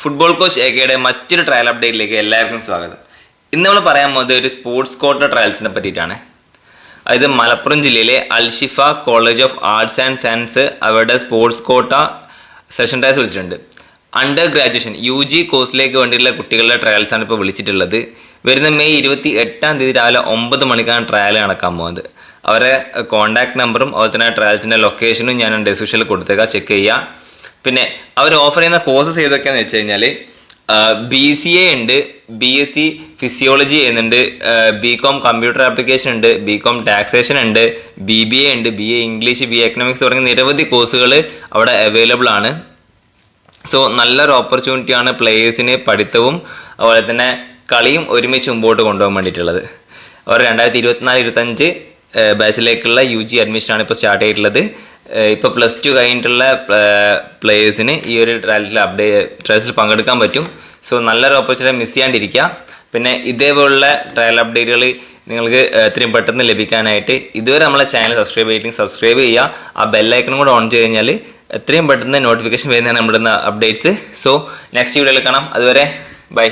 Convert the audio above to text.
Football coach എകയുടെ മറ്റൊരു trial അപ്ഡേറ്റിലേക്ക് എല്ലാവർക്കും സ്വാഗതം. ഇന്ന് നമ്മൾ പറയാൻ പോകുന്നത് ഒരു സ്പോർട്സ് കോട്ട ട്രയൽസിനെ പറ്റിയിട്ടാണ്. അതായത് മലപ്പുറം ജില്ലയിലെ Alshifa college of arts and science അവരുടെ സ്പോർട്സ് കോട്ട സെഷൻ ട്രയൽസ് വിളിച്ചിട്ടുണ്ട്. അണ്ടർ ഗ്രാജുവേഷൻ യു ജി കോഴ്സിലേക്ക് വേണ്ടിയുള്ള കുട്ടികളുടെ ട്രയൽസാണ് ഇപ്പോൾ വിളിച്ചിട്ടുള്ളത്. വരുന്ന മെയ് ഇരുപത്തി എട്ടാം തീയതി രാവിലെ ഒമ്പത് മണിക്കാണ് ട്രയൽ നടക്കാൻ പോകുന്നത്. അവരെ കോൺടാക്ട് നമ്പറും അതുപോലെ തന്നെ ട്രയൽസിന്റെ ലൊക്കേഷനും ഞാൻ ഡിസ്ക്രിപ്ഷനിൽ കൊടുത്തേക്കാം. ചെക്ക് ചെയ്യുക. പിന്നെ അവർ ഓഫർ ചെയ്യുന്ന കോഴ്സസ് ഏതൊക്കെയാണെന്ന് വെച്ച് കഴിഞ്ഞാൽ ബി സി എ ഉണ്ട് ബി എസ് സി ഫിസിയോളജി ചെയ്യുന്നുണ്ട് ബി കോം കമ്പ്യൂട്ടർ ആപ്ലിക്കേഷൻ ഉണ്ട് ബി കോം ടാക്സേഷൻ ഉണ്ട് ബി ബി എ ഉണ്ട് B A English B A economics തുടങ്ങിയ നിരവധി കോഴ്സുകൾ അവിടെ അവൈലബിൾ ആണ്. സോ നല്ലൊരു ഓപ്പർച്യൂണിറ്റിയാണ് പ്ലേയേഴ്സിന് പഠിത്തവും അതുപോലെ തന്നെ കളിയും ഒരുമിച്ച് മുമ്പോട്ട് കൊണ്ടുപോകാൻ വേണ്ടിയിട്ടുള്ളത്. അവർ രണ്ടായിരത്തി ഇരുപത്തിനാല് ഇരുപത്തഞ്ച് ബാച്ചിലേക്കുള്ള യു ജി അഡ്മിഷനാണ് ഇപ്പോൾ സ്റ്റാർട്ട് ചെയ്തിട്ടുള്ളത്. ഇപ്പോൾ പ്ലസ് ടു കഴിഞ്ഞിട്ടുള്ള പ്ലേയേഴ്സിന് ഈ ഒരു ട്രയൽസിൽ അപ്ഡേറ്റ് ട്രയൽസിൽ പങ്കെടുക്കാൻ പറ്റും. സോ നല്ലൊരു ഓപ്പർച്യൂണിറ്റി മിസ് ചെയ്യാണ്ടിരിക്കുക. പിന്നെ ഇതേപോലുള്ള ട്രയൽ അപ്ഡേറ്റുകൾ നിങ്ങൾക്ക് എത്രയും പെട്ടെന്ന് ലഭിക്കാനായിട്ട് ഇതുവരെ നമ്മളെ ചാനൽ സബ്സ്ക്രൈബ് ചെയ്തില്ലെങ്കിൽ സബ്സ്ക്രൈബ് ചെയ്യുക. ആ ബെല്ലൈക്കണും കൂടെ ഓൺ ചെയ്ത് കഴിഞ്ഞാൽ എത്രയും പെട്ടെന്ന് നോട്ടിഫിക്കേഷൻ വരുന്നതാണ് നമ്മുടെ അപ്ഡേറ്റ്സ് സോ നെക്സ്റ്റ് വീഡിയോയിൽ കാണാം. അതുവരെ ബൈ